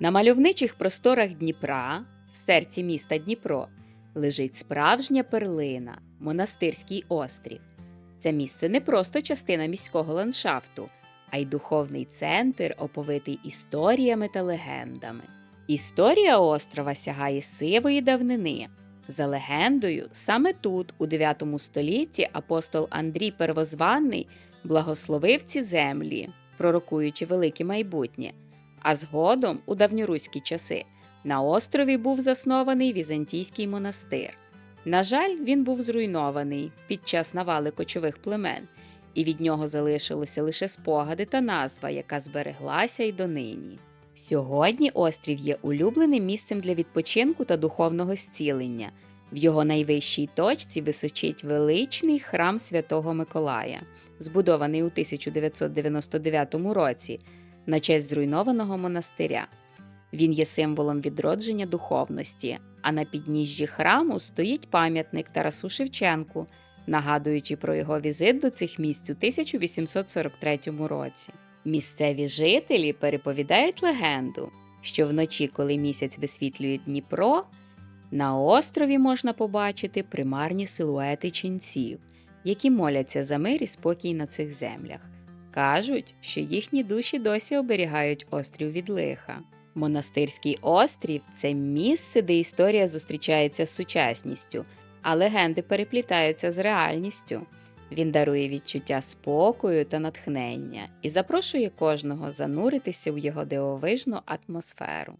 На мальовничих просторах Дніпра, в серці міста Дніпро, лежить справжня перлина монастирський острів. Це місце не просто частина міського ландшафту, а й духовний центр, оповитий історіями та легендами. Історія острова сягає сивої давнини. За легендою, саме тут, у 9 столітті, апостол Андрій Первозванний благословив ці землі, пророкуючи велике майбутнє. А згодом, у давньоруські часи, на острові був заснований візантійський монастир. На жаль, він був зруйнований під час навали кочових племен, і від нього залишилися лише спогади та назва, яка збереглася й донині. Сьогодні острів є улюбленим місцем для відпочинку та духовного зцілення. В його найвищій точці височить величний храм Святого Миколая, збудований у 1999 році на честь зруйнованого монастиря. Він є символом відродження духовності, а на підніжжі храму стоїть пам'ятник Тарасу Шевченку, нагадуючи про його візит до цих місць у 1843 році. Місцеві жителі переповідають легенду, що вночі, коли місяць висвітлює Дніпро, на острові можна побачити примарні силуети ченців, які моляться за мир і спокій на цих землях. Кажуть, що їхні душі досі оберігають острів від лиха. Монастирський острів це місце, де історія зустрічається з сучасністю, а легенди переплітаються з реальністю. Він дарує відчуття спокою та натхнення і запрошує кожного зануритися в його дивовижну атмосферу.